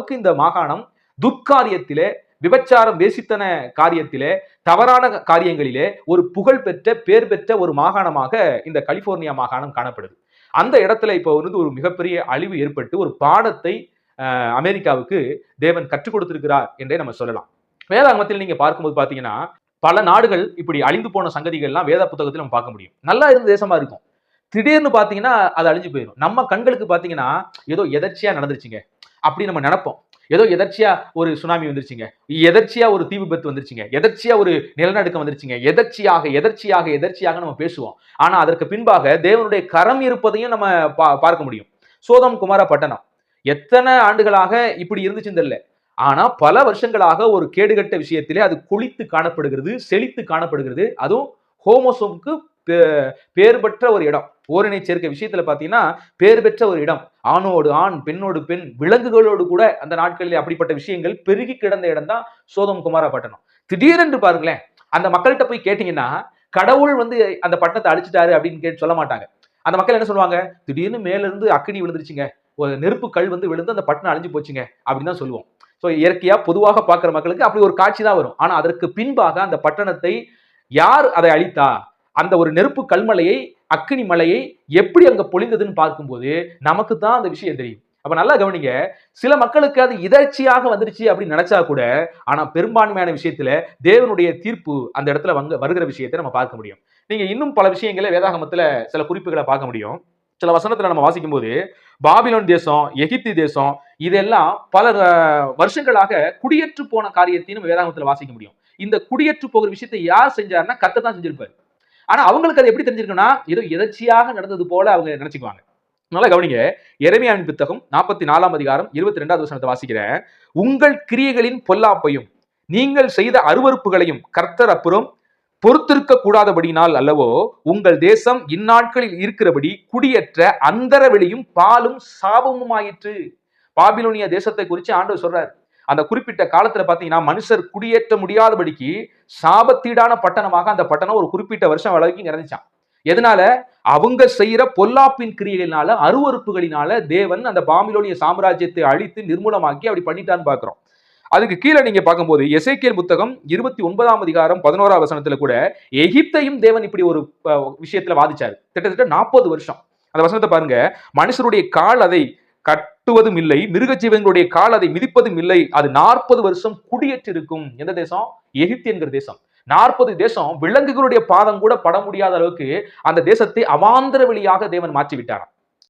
அளவுக்கு இந்த மாகாணம் துர்க்காரியத்திலே விபச்சாரம் வேசித்தன காரியத்திலே தவறான காரியங்களிலே ஒரு புகழ் பெற்ற பேர் பெற்ற ஒரு மாகாணமாக இந்த கலிபோர்னியா மாகாணம் காணப்படுது. அந்த இடத்துல இப்போ வந்து ஒரு மிகப்பெரிய அழிவு ஏற்பட்டு ஒரு பாடத்தை அமெரிக்காவுக்கு தேவன் கற்றுக் கொடுத்திருக்கிறார் என்றே நம்ம சொல்லலாம். வேதாங்கத்தில் நீங்க பார்க்கும்போது பாத்தீங்கன்னா பல நாடுகள் இப்படி அழிந்து போன சங்கதிகள்லாம் வேத புத்தகத்தில் நம்ம பார்க்க முடியும். நல்லா இருந்த தேசமா இருக்கும். திடீர்னு பாத்தீங்கன்னா அது அழிஞ்சு போயிடும் நம்ம கண்களுக்கு பாத்தீங்கன்னா ஏதோ எதர்ச்சியா நடந்துருச்சுங்க. அப்படி நம்ம நினைப்போம். ஏதோ எதர்ச்சியா ஒரு சுனாமி வந்துருச்சுங்க. எதர்ச்சியா ஒரு தீ விபத்து வந்துருச்சுங்க. எதர்ச்சியா ஒரு நிலநடுக்கம் வந்துருச்சுங்க. எதர்ச்சியாக எதர்ச்சியாக எதர்ச்சியாக நம்ம பேசுவோம். ஆனா அதற்கு பின்பாக தேவனுடைய கரம் இருப்பதையும் நம்ம பா- பார்க்க முடியும். சோதம் குமார பட்டணம். எத்தனை ஆண்டுகளாக இப்படி இருந்துச்சுன்னு தெரியல. ஆனா பல வருஷங்களாக ஒரு கேடுகட்ட விஷயத்திலே அது குளித்து காணப்படுகிறது செழித்து காணப்படுகிறது. அதுவும் ஹோமோசோமுக்கு பேர் பெற்ற ஒரு இடம். ஓரினை சேர்க்கை விஷயத்துல பாத்தீங்கன்னா பேர் பெற்ற ஒரு இடம். ஆணோடு ஆண் பெண்ணோடு பெண் விலங்குகளோடு கூட அந்த நாட்களில் அப்படிப்பட்ட விஷயங்கள் பெருகி கிடந்த இடம் தான் சோதம் குமாரப்பட்டினம். திடீரென்று பாருங்களேன் அந்த மக்கள்கிட்ட போய் கேட்டீங்கன்னா கடவுள் வந்து அந்த பட்டணத்தை அழிச்சிட்டாரு அப்படின்னு கேட்டு சொல்ல மாட்டாங்க. அந்த மக்கள் என்ன சொல்லுவாங்க? திடீர்னு மேல இருந்து அக்கினி விழுந்துருச்சுங்க. ஒரு நெருப்பு கல் வந்து விழுந்து அந்த பட்டணம் அழிஞ்சு போச்சுங்க அப்படின்னு தான் சொல்லுவோம். ஸோ இயற்கையா பொதுவாக பார்க்குற மக்களுக்கு அப்படி ஒரு காட்சி தான் வரும். ஆனா அதற்கு பின்பாக அந்த பட்டணத்தை யார் அதை அழித்தா? அந்த ஒரு நெருப்பு கல்மலையை அக்னி மலையை எப்படி அங்க பொழிந்ததுன்னு பார்க்கும்போது நமக்கு தான் அந்த விஷயம் தெரியும். அப்ப நல்லா கவனிங்க சில மக்களுக்கு அது இதர்ச்சியாக வந்துருச்சு அப்படின்னு நினைச்சா கூட ஆனா பெரும்பான்மையான விஷயத்துல தேவனுடைய தீர்ப்பு அந்த இடத்துல வங்க வருகிற விஷயத்தை நம்ம பார்க்க முடியும். நீங்க இன்னும் பல விஷயங்களை வேதாகமத்துல சில குறிப்புகளை பார்க்க முடியும். சில வசனத்துல நம்ம வாசிக்கும் போது பாபிலோன் தேசம் எகிப்தி தேசம் இதெல்லாம் பல வருஷங்களாக குடியேற்று போன காரியத்தையும் நம்ம வேதாகமத்துல வாசிக்க முடியும். இந்த குடியேற்று போகிற விஷயத்தை யார் செஞ்சாருன்னா கத்தை தான் செஞ்சிருப்பாரு. ஆனா அவங்களுக்கு அது எப்படி தெரிஞ்சிருக்குன்னா ஏதோ எதர்ச்சியாக நடந்தது போல அவங்க நினைச்சுக்குவாங்க. நல்லா கவனிங்க. எரேமியாவின் புத்தகம் நாற்பத்தி நாலாம் அதிகாரம் இருபத்தி ரெண்டாவது வசனத்தை வாசிக்கிறேன். உங்கள் கிரியைகளின் பொல்லாப்பையும் நீங்கள் செய்த அருவருப்புகளையும் கர்த்தர் அப்புறம் பொறுத்திருக்க கூடாதபடினால் அல்லவோ உங்கள் தேசம் இந்நாட்களில் இருக்கிறபடி குடியேற்ற அந்தர வெளியும் பாலும் சாபமும் ஆயிற்று பாபிலோனிய தேசத்தை குறித்து ஆண்டவர் சொல்றார். அந்த குறிப்பிட்ட காலத்துல பாத்தீங்கன்னா மனுஷர் குடியேற்ற முடியாதபடிக்கு சாபத்தீடான பட்டணமாக அந்த பட்டணம் ஒரு குறிப்பிட்ட வருஷம் வரைக்கும் இறந்துச்சான் எதனால? அவங்க செய்யற பொல்லாப்பின் கிரியைகளினால அருவறுப்புகளினால தேவன் அந்த பாமிலோனிய சாம்ராஜ்யத்தை அழித்து நிர்மூலமாக்கி அப்படி பண்ணிட்டான்னு பாக்குறோம். அதுக்கு கீழே நீங்க பார்க்கும்போது எசைக்கியல் புத்தகம் இருபத்தி ஒன்பதாம் அதிகாரம் பதினோராம் வசனத்துல கூட எகிப்தையும் தேவன் இப்படி ஒரு விஷயத்துல வாதிச்சாரு. கிட்டத்தட்ட நாற்பது வருஷம். அந்த வசனத்தை பாருங்க மனுஷருடைய கால் அதை கட்டுவதும் இல்லை மிருகஜீவங்களுடைய கால் அதை மிதிப்பதும் இல்லை. அது நாற்பது வருஷம் குடியேற்றிருக்கும். எந்த தேசம்? எகிப்து என்கிற தேசம். நாற்பது தேசம் விலங்குகளுடைய பாதம் கூட பட முடியாத அளவுக்கு அந்த தேசத்தை அவாந்திர வெளியாக தேவன் மாற்றி விட்டாராம்